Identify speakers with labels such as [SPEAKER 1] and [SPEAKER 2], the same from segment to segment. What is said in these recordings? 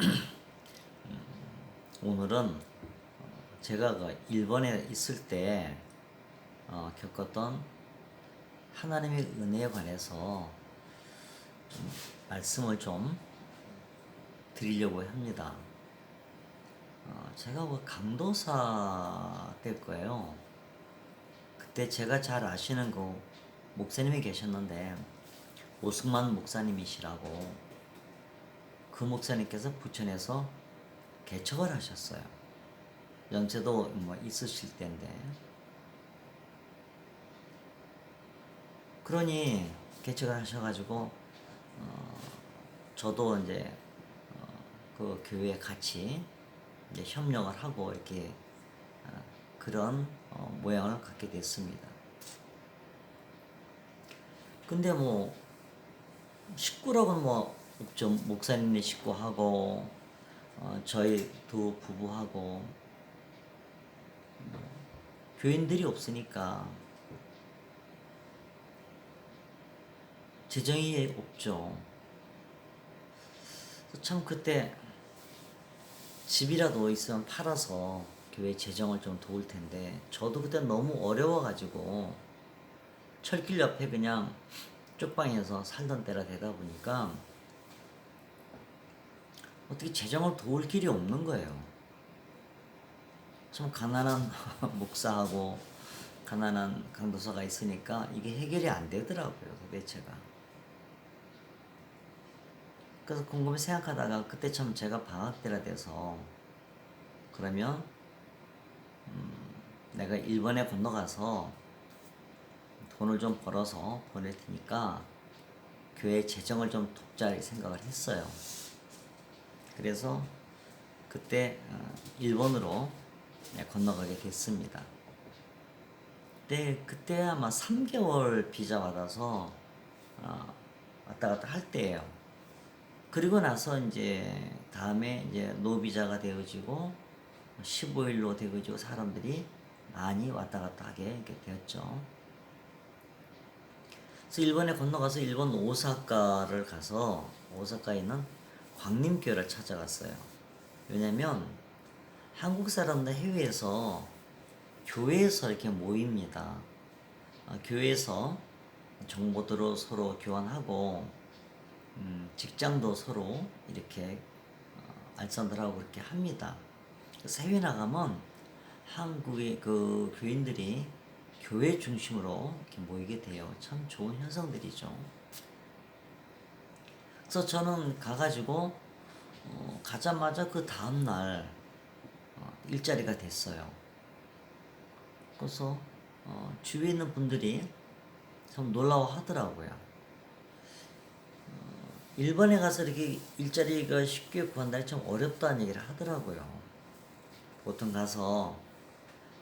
[SPEAKER 1] 음, 오늘은 제가 그 일본에 있을 때 어, 겪었던 하나님의 은혜에 관해서 좀 말씀을 좀 드리려고 합니다. 어, 제가 뭐 강도사 될 거예요. 그때 제가 잘 아시는 그 목사님이 계셨는데 오승만 목사님이시라고 그 목사님께서 부천에서 개척을 하셨어요. 연세도 뭐 있으실 때인데 그러니 개척을 하셔가지고 어, 저도 이제 어, 그 교회에 같이 이제 협력을 하고 이렇게 어, 그런 어, 모양을 갖게 됐습니다. 근데 뭐 식구라고는 뭐 없죠. 목사님네 식구하고 어, 저희 두 부부하고 뭐, 교인들이 없으니까 재정이 없죠. 참 그때 집이라도 있으면 팔아서 교회 재정을 좀 도울 텐데 저도 그때 너무 어려워가지고 철길 옆에 그냥 쪽방에서 살던 때라 되다 보니까 어떻게 재정을 도울 길이 없는 거예요. 참 가난한 목사하고 가난한 강도사가 있으니까 이게 해결이 안 되더라고요, 도대체가. 그래서 곰곰이 생각하다가 그때 참 제가 방학 때라 돼서 그러면 음, 내가 일본에 건너가서 돈을 좀 벌어서 보낼 테니까 교회 재정을 좀 돕자 이 생각을 했어요. 그래서 그때 어, 일본으로 네, 건너가게 됐습니다. 그때 그때 아마 3개월 비자 받아서 어, 왔다 갔다 할 때예요. 그리고 나서 이제 다음에 이제 노비자가 되어지고 15일로 되어지고 사람들이 많이 왔다 갔다 하게 되었죠. 그래서 일본에 건너가서 일본 오사카를 가서 오사카에 있는 광림교를 찾아갔어요. 왜냐면 한국 사람들 해외에서 교회에서 이렇게 모입니다. 아, 교회에서 정보들을 서로 교환하고 음, 직장도 서로 이렇게 어, 알선들하고 그렇게 합니다. 그래서 해외 나가면 한국의 그 교인들이 교회 중심으로 이렇게 모이게 돼요. 참 좋은 현상들이죠. 그래서 저는 가가지고 어, 가자마자 그 다음 날 어, 일자리가 됐어요. 그래서 어, 주위에 있는 분들이 참 놀라워하더라고요. 어, 일본에 가서 이렇게 일자리가 쉽게 구한다니 참 어렵다는 얘기를 하더라고요. 보통 가서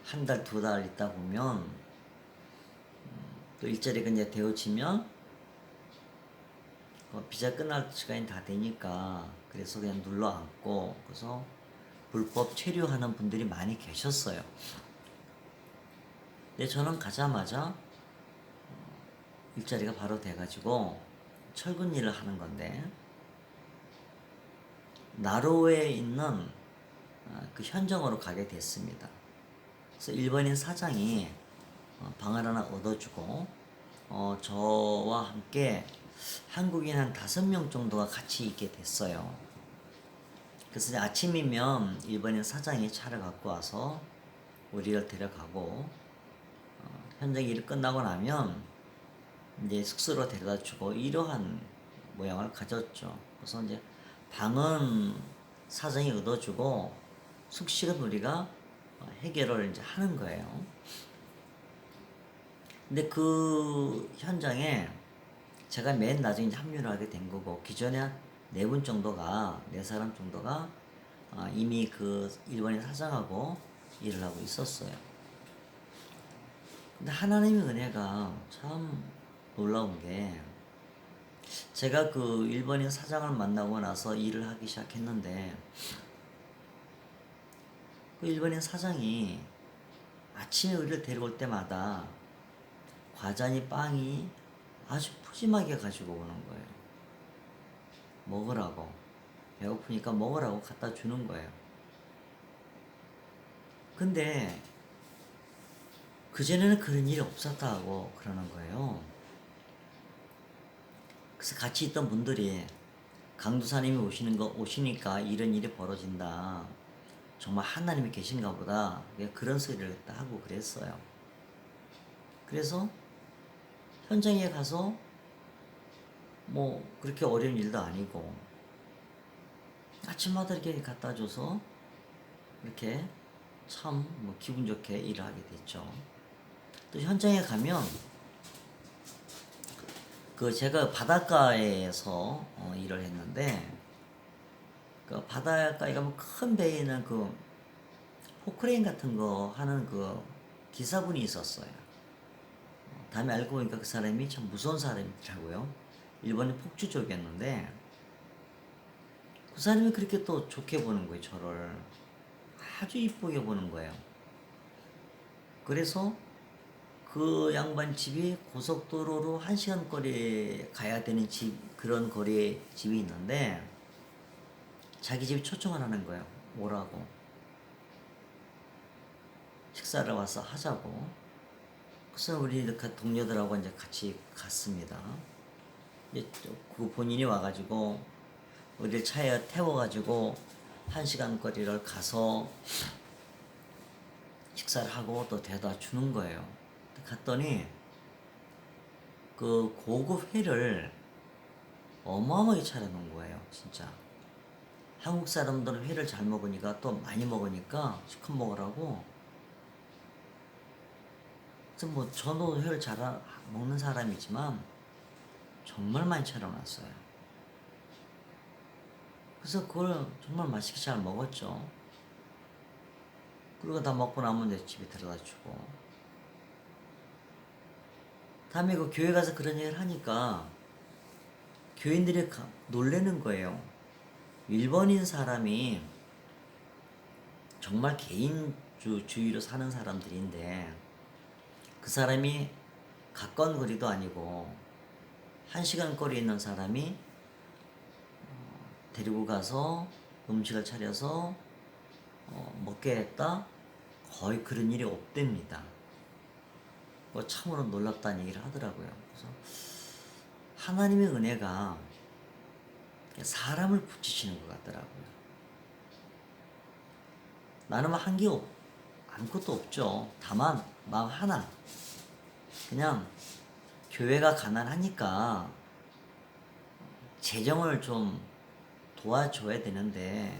[SPEAKER 1] 한 달, 두 달 있다 보면 음, 또 일자리가 이제 되어지면 어, 비자 끝날 시간이 다 되니까 그래서 그냥 눌러 앉고 그래서 불법 체류하는 분들이 많이 계셨어요. 근데 저는 가자마자 어, 일자리가 바로 돼가지고 철근 일을 하는 건데 나로에 있는 어, 그 현장으로 가게 됐습니다. 그래서 일본인 사장이 어, 방을 하나 얻어주고 어, 저와 함께 한국인 한 다섯 명 정도가 같이 있게 됐어요. 그래서 아침이면 일본인 사장이 차를 갖고 와서 우리를 데려가고 어, 현장 일이 끝나고 나면 이제 숙소로 데려다 주고 이러한 모양을 가졌죠. 그래서 이제 방은 사장이 얻어주고 숙식은 우리가 해결을 이제 하는 거예요. 근데 그 현장에 제가 맨 나중에 합류를 하게 된 거고 기존에 네 분 정도가 네 사람 정도가 어, 이미 그 일본인 사장하고 일을 하고 있었어요. 근데 하나님의 은혜가 참 놀라운 게 제가 그 일본인 사장을 만나고 나서 일을 하기 시작했는데 그 일본인 사장이 아침에 우리를 데려올 때마다 과자니 빵이 아주 푸짐하게 가지고 오는 거예요. 먹으라고. 배고프니까 먹으라고 갖다 주는 거예요. 근데 그전에는 그런 일이 없었다고 그러는 거예요. 그래서 같이 있던 분들이 강도사님이 오시는 거 오시니까 이런 일이 벌어진다. 정말 하나님이 계신가 보다. 왜 그런 소리를 하고 그랬어요. 그래서 현장에 가서 뭐 그렇게 어려운 일도 아니고 아침마다 이렇게 갖다 줘서 이렇게 참 뭐 기분 좋게 일을 하게 됐죠. 또 현장에 가면 그 제가 바닷가에서 어, 일을 했는데 그 바닷가에 가면 큰 배에 있는 그 포크레인 같은 거 하는 그 기사분이 있었어요. 어, 다음에 알고 보니까 그 사람이 참 무서운 사람이더라고요. 일본의 폭주족이었는데 그 사람이 그렇게 또 좋게 보는 거예요, 저를. 아주 이쁘게 보는 거예요. 그래서 그 양반 집이 고속도로로 한 시간 거리에 가야 되는 집, 그런 거리에 집이 있는데 자기 집에 초청을 하는 거예요. 오라고. 식사를 와서 하자고. 그래서 우리 그 동료들하고 이제 같이 갔습니다. 그 본인이 와가지고 우리를 차에 태워가지고 한 시간 거리를 가서 식사를 하고 또 대다 주는 거예요. 갔더니 그 고급 회를 어마어마하게 차려놓은 거예요, 진짜. 한국 사람들은 회를 잘 먹으니까 또 많이 먹으니까 시컷 먹으라고. 뭐 저도 회를 잘 아- 먹는 사람이지만 정말 많이 차려놨어요. 그래서 그걸 정말 맛있게 잘 먹었죠. 그리고 다 먹고 나면 이제 집에 데려다 주고. 다음에 그 교회 가서 그런 얘기를 하니까 교인들이 가- 놀래는 거예요. 일본인 사람이 정말 개인주의로 사는 사람들인데 그 사람이 가까운 거리도 아니고 한 시간 거리에 있는 사람이 어, 데리고 가서 음식을 차려서 어, 먹게 했다? 거의 그런 일이 없답니다. 뭐 참으로 놀랍다는 얘기를 하더라고요. 그래서 하나님의 은혜가 사람을 붙이시는 것 같더라고요. 나는 뭐 한게 없, 아무것도 없죠. 다만 마음 하나. 그냥 교회가 가난하니까 재정을 좀 도와줘야 되는데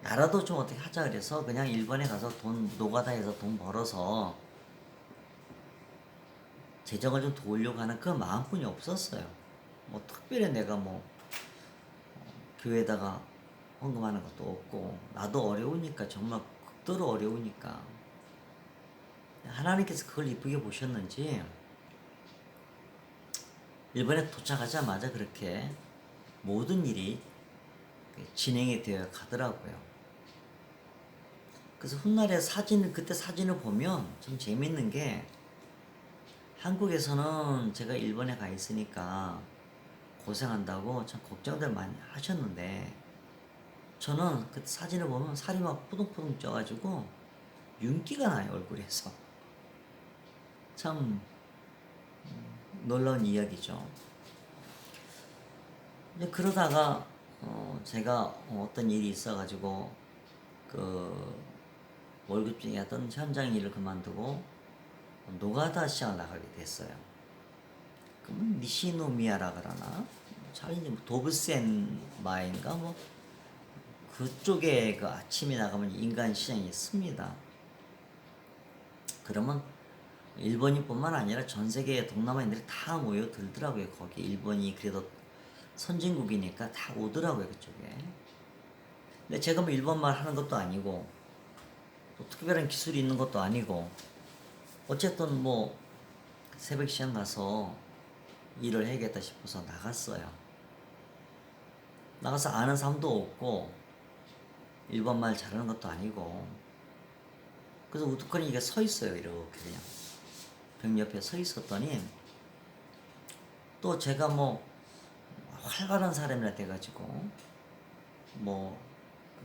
[SPEAKER 1] 나라도 좀 어떻게 하자 그래서 그냥 일본에 가서 돈 노가다해서 돈 벌어서 재정을 좀 도우려고 하는 그 마음뿐이 없었어요. 뭐 특별히 내가 뭐 어, 교회에다가 헌금하는 것도 없고 나도 어려우니까 정말 극도로 어려우니까 하나님께서 그걸 이쁘게 보셨는지 일본에 도착하자마자 그렇게 모든 일이 진행이 되어 가더라고요. 그래서 훗날에 사진 그때 사진을 보면 좀 재밌는 게 한국에서는 제가 일본에 가 있으니까 고생한다고 참 걱정들 많이 하셨는데 저는 그 사진을 보면 살이 막 푸둥푸둥 쪄가지고 윤기가 나요 얼굴에서 참 음, 놀라운 이야기죠. 그러다가 어 제가 어떤 일이 있어가지고 그 월급쟁이 하던 현장 일을 그만두고 노가다 시장을 나가게 됐어요. 그러면 니시노미야라 그러나 잘 이제 뭐 도브센 마인가 뭐 그쪽에 그 아침에 나가면 인간 시장이 있습니다. 그러면 일본인뿐만 아니라 전 세계 동남아인들이 다 모여들더라고요. 거기 일본이 그래도 선진국이니까 다 오더라고요 그쪽에. 근데 제가 뭐 일본말 하는 것도 아니고 또 특별한 기술이 있는 것도 아니고 어쨌든 뭐 새벽 시장 가서 일을 해야겠다 싶어서 나갔어요. 나가서 아는 사람도 없고 일본말 잘하는 것도 아니고 그래서 우두커니 이게 서 있어요 이렇게 그냥 벽 옆에 서 있었더니 또 제가 뭐 활발한 사람이라 돼가지고 뭐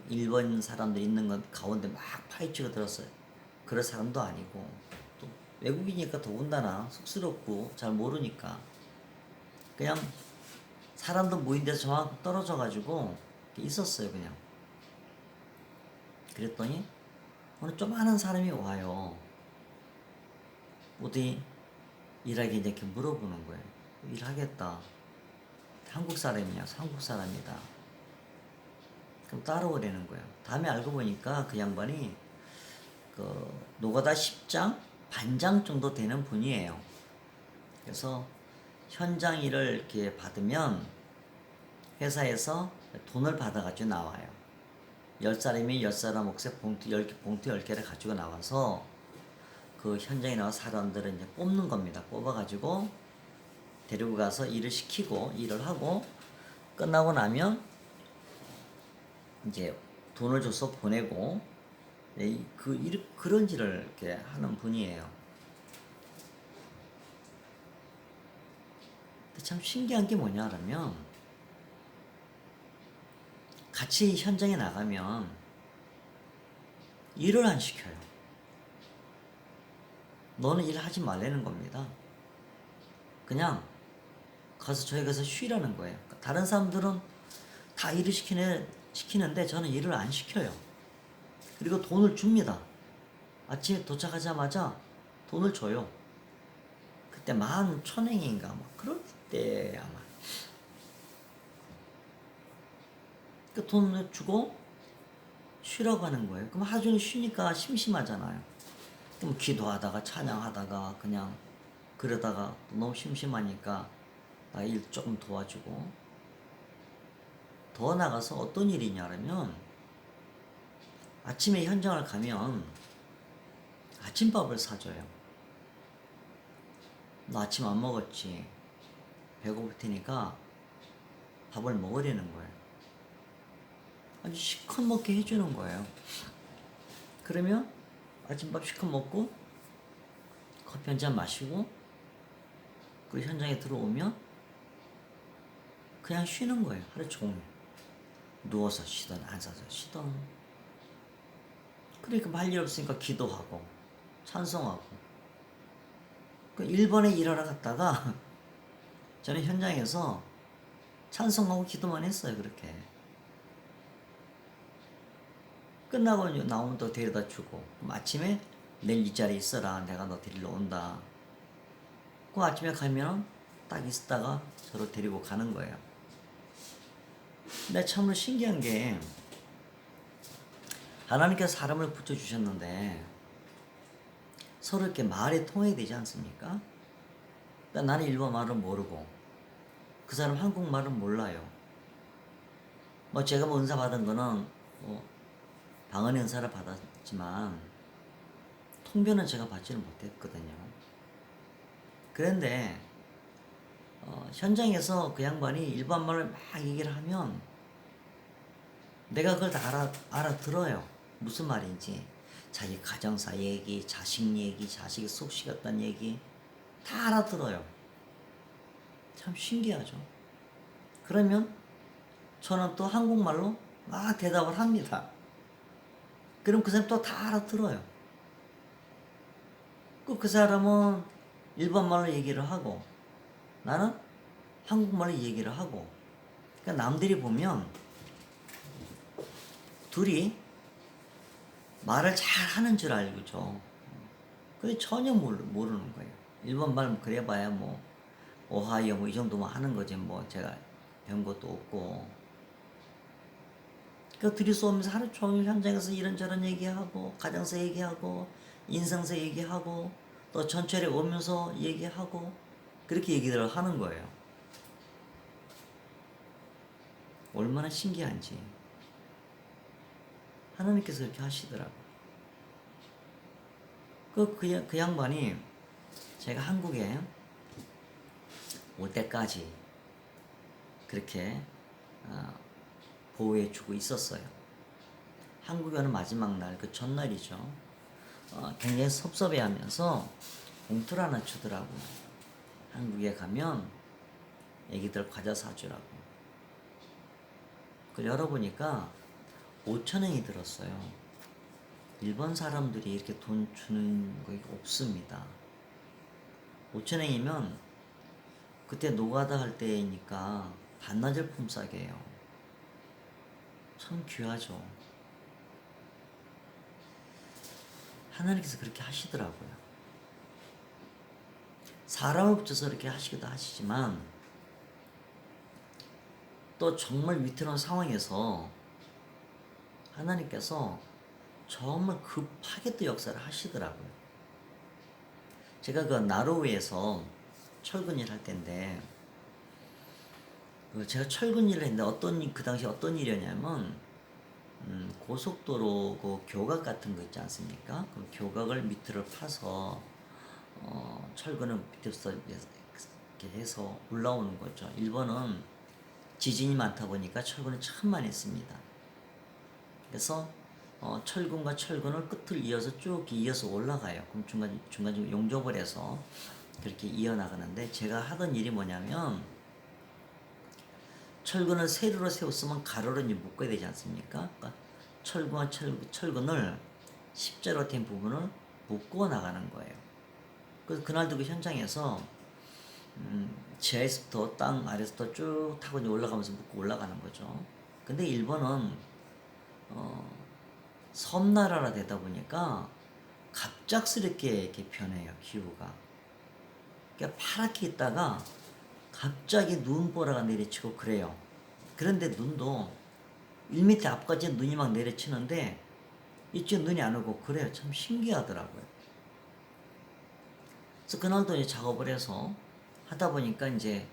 [SPEAKER 1] 일본 사람들 있는 것 가운데 막 파헤치고 들었어요. 그럴 사람도 아니고 또 외국이니까 더군다나 쑥스럽고 잘 모르니까 그냥 사람들 모인 데서 저만큼 떨어져 가지고 있었어요 그냥. 그랬더니 어느 좀 아는 사람이 와요. 어디 일하기 이렇게 물어보는 거예요. 일하겠다. 한국 사람이냐? 한국 사람이다. 그럼 따라오라는 거예요. 다음에 알고 보니까 그 양반이 그 노가다 10장 반장 정도 되는 분이에요. 그래서 현장 일을 이렇게 받으면 회사에서 돈을 받아가지고 나와요. 열 사람이 열 사람 몫에 봉투 열 개, 봉투 열 개를 가지고 나와서 그 현장에 나와 사람들을 이제 뽑는 겁니다. 뽑아가지고 데리고 가서 일을 시키고 일을 하고 끝나고 나면 이제 돈을 줘서 보내고 네, 그 일, 그런 일을 이렇게 하는 분이에요. 참 신기한 게 뭐냐면 같이 현장에 나가면 일을 안 시켜요. 너는 일하지 말라는 겁니다. 그냥 가서 저희 가서 쉬라는 거예요. 다른 사람들은 다 일을 시키네, 시키는데 저는 일을 안 시켜요. 그리고 돈을 줍니다. 아침에 도착하자마자 돈을 줘요. 그때 만 천행인가 뭐 그럴 때 아마 그 돈을 주고 쉬라고 하는 거예요. 그럼 하루 종일 쉬니까 심심하잖아요. 그럼 기도하다가 찬양하다가 그냥 그러다가 너무 심심하니까 나 일 조금 도와주고 더 나가서 어떤 일이냐면 아침에 현장을 가면 아침밥을 사줘요. 너 아침 안 먹었지? 배고플 테니까 밥을 먹으려는 거예요. 아주 시컷 먹게 해주는 거예요. 그러면 아침밥 시컷 먹고 커피 한 잔 마시고 그 현장에 들어오면 그냥 쉬는 거예요. 하루 종일. 누워서 쉬던 앉아서 쉬던 그러니까 할 일 없으니까 기도하고 찬송하고 그 일본에 일하러 갔다가 저는 현장에서 찬송하고 기도만 했어요 그렇게 끝나고 나오면 또 데려다 주고 아침에 내일 이 자리에 있어라 내가 너 데리러 온다 그 아침에 가면 딱 있다가 서로 데리고 가는 거예요 근데 참으로 신기한 게 하나님께서 사람을 붙여주셨는데 서로 이렇게 말이 통해야 되지 않습니까? 그러니까 나는 일본 말을 모르고 그 사람 한국말은 몰라요. 뭐 제가 뭐 은사 받은 거는 뭐 방언 은사를 받았지만 통변은 제가 받지를 못했거든요. 그런데 어, 현장에서 그 양반이 일반 말을 막 얘기를 하면 내가 그걸 다 알아, 알아들어요. 무슨 말인지. 자기 가정사 얘기, 자식 얘기, 자식이 속 시켰다는 얘기 다 알아들어요. 참 신기하죠. 그러면 저는 또 한국말로 막 대답을 합니다. 그럼 그 사람 또 다 알아들어요. 그, 그 사람은 일본말로 얘기를 하고 나는 한국말로 얘기를 하고 그러니까 남들이 보면 둘이 말을 잘 하는 줄 알고죠. 근데 전혀 모르, 모르는 거예요. 일본 말 그래봐야 뭐 오하이오 뭐이 정도만 하는 거지 뭐 제가 배운 것도 없고. 그 둘이 쏘면서 하루 종일 현장에서 이런저런 얘기하고 가정사 얘기하고 인생사 얘기하고 또 전철에 오면서 얘기하고 그렇게 얘기들을 하는 거예요. 얼마나 신기한지. 하나님께서 이렇게 하시더라고. 그, 그, 양- 그 양반이 제가 한국에 올 때까지 그렇게 어, 보호해주고 있었어요. 한국에 오는 마지막 날, 그 전날이죠. 어, 굉장히 섭섭해 하면서 봉투를 하나 주더라고요. 한국에 가면 애기들 과자 사주라고. 그걸 열어보니까 5천 원이 들었어요. 일본 사람들이 이렇게 돈 주는 거 없습니다. 5천 원이면 그때 노가다 할 때니까 반나절 품삯이에요. 참 귀하죠. 하나님께서 그렇게 하시더라고요. 사람을 붙여서 이렇게 하시기도 하시지만 또 정말 위태로운 상황에서 하나님께서 정말 급하게 또 역사를 하시더라고요. 제가 그 나로웨에서 철근 일할 때인데 그 제가 철근 일을 했는데 어떤 일- 그 당시 어떤 일이었냐면 음, 고속도로 그 교각 같은 거 있지 않습니까? 그 교각을 밑으로 파서 어, 철근을 밑에서 이렇게 해서 올라오는 거죠. 일본은 지진이 많다 보니까 철근을 참 많이 씁니다. 그래서 어, 철근과 철근을 끝을 이어서 쭉 이어서 올라가요. 그럼 중간 중간 중 용접을 해서 그렇게 이어 나가는데 제가 하던 일이 뭐냐면 철근을 세로로 세웠으면 가로로 이제 묶어야 되지 않습니까? 그러니까 철근과 철, 철근을 십자로 된 부분을 묶고 나가는 거예요. 그래서 그날도 그 현장에서 음, 지하에서부터 땅 아래서부터 쭉 타고 이제 올라가면서 묶고 올라가는 거죠. 근데 일본은 어, 섬나라라 되다 보니까 갑작스럽게 이렇게 변해요 기후가. 그러니까 파랗게 있다가 갑자기 눈보라가 내리치고 그래요. 그런데 눈도 1m 앞까지 눈이 막 내리치는데 이쪽 눈이 안 오고 그래요. 참 신기하더라고요. 그래서 그날도 이제 작업을 해서 하다 보니까 이제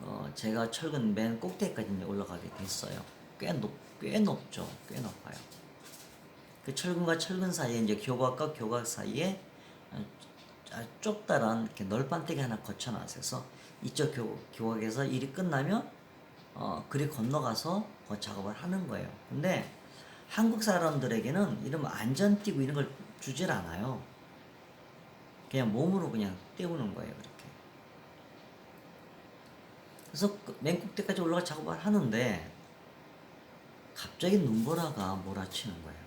[SPEAKER 1] 어 제가 철근 맨 꼭대기까지 올라가게 됐어요. 꽤 높, 꽤 높죠. 꽤 높아요. 그 철근과 철근 사이에 이제 교각과 교각 사이에 어, 아주 좁다란 이렇게 널빤데기 하나 거쳐놨어서 이쪽 교, 교각에서 일이 끝나면 어 그리 건너가서 그 작업을 하는 거예요. 근데 한국 사람들에게는 이런 안전띠고 이런 걸 주질 않아요. 그냥 몸으로 그냥 때우는 거예요, 그렇게. 그래서 그맨 꼭대까지 올라가 작업을 하는데 갑자기 눈보라가 몰아치는 거예요.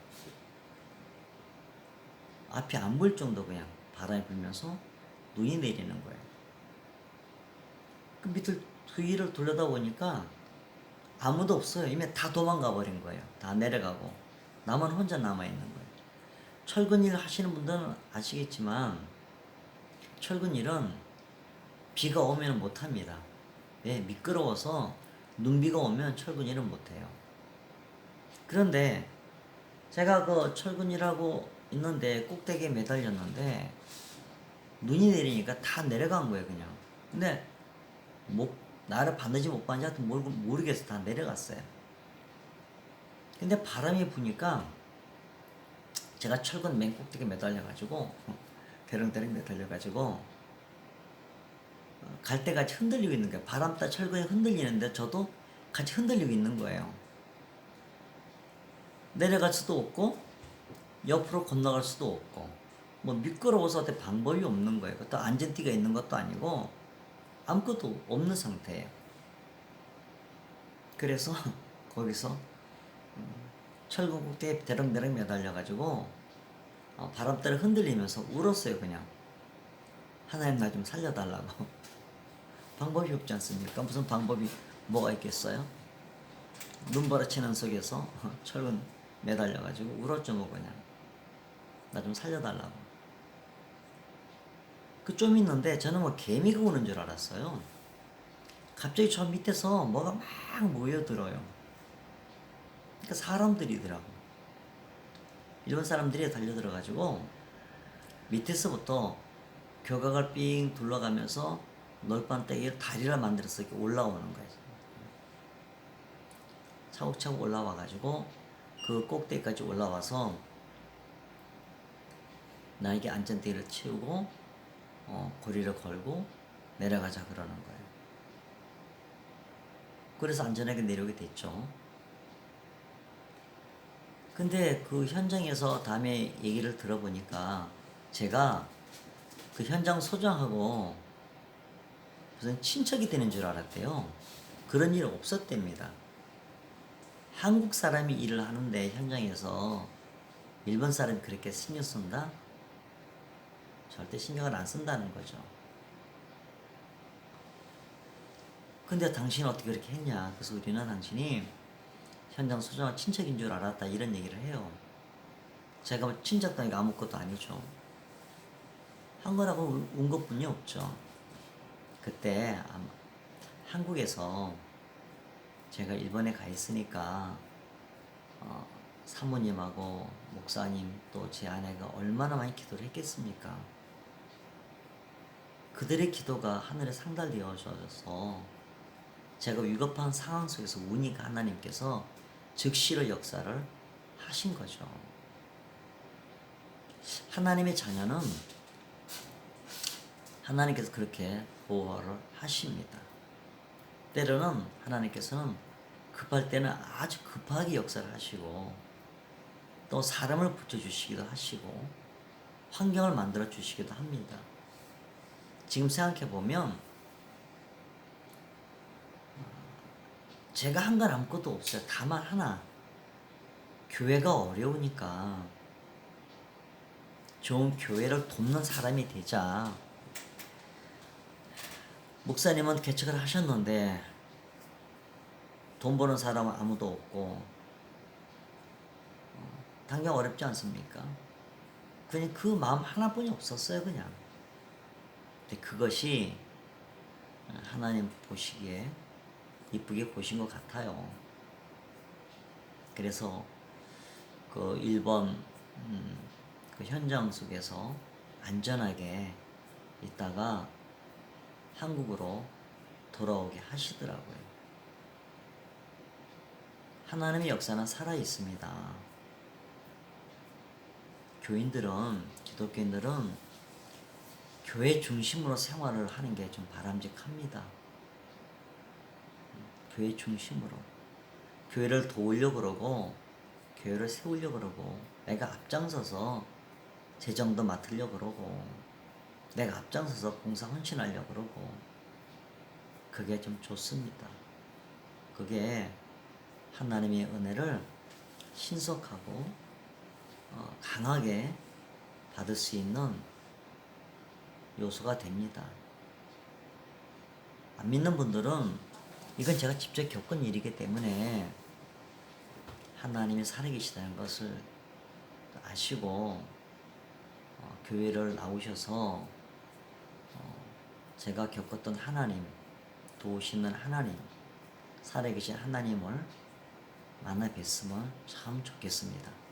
[SPEAKER 1] 앞이 안 보일 정도 그냥 바람이 불면서 눈이 내리는 거예요. 그 밑을 그 위를 돌려다 보니까 아무도 없어요. 이미 다 도망가 버린 거예요. 다 내려가고 나만 혼자 남아 있는 거예요. 철근 일 하시는 분들은 아시겠지만 철근 일은 비가 오면 못 합니다. 왜? 미끄러워서 눈비가 오면 철근 일은 못 해요. 그런데 제가 그 철근 일하고 있는데 꼭대기에 매달렸는데 눈이 내리니까 다 내려간 거예요, 그냥. 근데 못 나를 봤는지 못 봤는지 모르, 모르겠어. 다 내려갔어요. 근데 바람이 부니까 제가 철근 맨 꼭대기에 매달려가지고 대릉대릉 매달려가지고 어, 갈 때같이 흔들리고 있는 거예요. 바람 따 철근이 흔들리는데 저도 같이 흔들리고 있는 거예요. 내려갈 수도 없고 옆으로 건너갈 수도 없고 뭐 미끄러워서 방법이 없는 거예요. 또 안전띠가 있는 것도 아니고 아무것도 없는 상태예요. 그래서 거기서 음, 철근 꼭대기에 대렁대렁 매달려가지고 어, 바람 따라 흔들리면서 울었어요 그냥 하나님 나 좀 살려달라고 방법이 없지 않습니까? 무슨 방법이 뭐가 있겠어요? 눈보라치는 속에서 철근 매달려가지고 울었죠 뭐 그냥 나 좀 살려달라고 그 좀 있는데 저는 뭐 개미가 오는 줄 알았어요. 갑자기 저 밑에서 뭐가 막 모여들어요. 그러니까 사람들이더라고. 일본 사람들이 달려들어가지고 밑에서부터 교각을 삥 둘러가면서 널빤데기를 다리를 만들어서 이렇게 올라오는 거예요. 차곡차곡 올라와가지고 그 꼭대기까지 올라와서 나에게 안전대를 치우고 어, 고리를 걸고 내려가자 그러는 거예요. 그래서 안전하게 내려오게 됐죠. 근데 그 현장에서 다음에 얘기를 들어보니까 제가 그 현장 소장하고 무슨 친척이 되는 줄 알았대요. 그런 일 없었답니다. 한국 사람이 일을 하는데 현장에서 일본 사람이 그렇게 신경 쓴다? 절대 신경을 안 쓴다는 거죠. 근데 당신은 어떻게 그렇게 했냐? 그래서 우리는 당신이 현장 소장한 친척인 줄 알았다 이런 얘기를 해요. 제가 뭐 아니고 아무것도 아니죠. 한 거라고 운- 운 것뿐이 없죠. 그때 한국에서 제가 일본에 가 있으니까 어, 사모님하고 목사님 또 제 아내가 얼마나 많이 기도를 했겠습니까? 그들의 기도가 하늘에 상달되어져서 제가 위급한 상황 속에서 우니까 하나님께서 즉시로 역사를 하신 거죠. 하나님의 자녀는 하나님께서 그렇게 보호를 하십니다. 때로는 하나님께서는 급할 때는 아주 급하게 역사를 하시고 또 사람을 붙여주시기도 하시고 환경을 만들어 주시기도 합니다. 지금 생각해 보면 제가 한 건 아무것도 없어요. 다만 하나 교회가 어려우니까 좋은 교회를 돕는 사람이 되자. 목사님은 개척을 하셨는데 돈 버는 사람은 아무도 없고 어, 당장 어렵지 않습니까? 그냥 그 마음 하나뿐이 없었어요, 그냥. 근데 그것이 하나님 보시기에 이쁘게 보신 것 같아요. 그래서 그 1번 음, 그 현장 속에서 안전하게 있다가 한국으로 돌아오게 하시더라고요. 하나님의 역사는 살아 있습니다. 교인들은 기독교인들은 교회 중심으로 생활을 하는 게 좀 바람직합니다. 교회 중심으로 교회를 도우려고 그러고 교회를 세우려고 그러고 내가 앞장서서 재정도 맡으려고 그러고 내가 앞장서서 봉사 헌신하려고 그러고 그게 좀 좋습니다. 그게 하나님의 은혜를 신속하고 어, 강하게 받을 수 있는 요소가 됩니다. 안 믿는 분들은 이건 제가 직접 겪은 일이기 때문에 하나님이 살아계시다는 것을 아시고 어, 교회를 나오셔서 어, 제가 겪었던 하나님, 도우시는 하나님, 살아계신 하나님을 만나 뵀으면 참 좋겠습니다.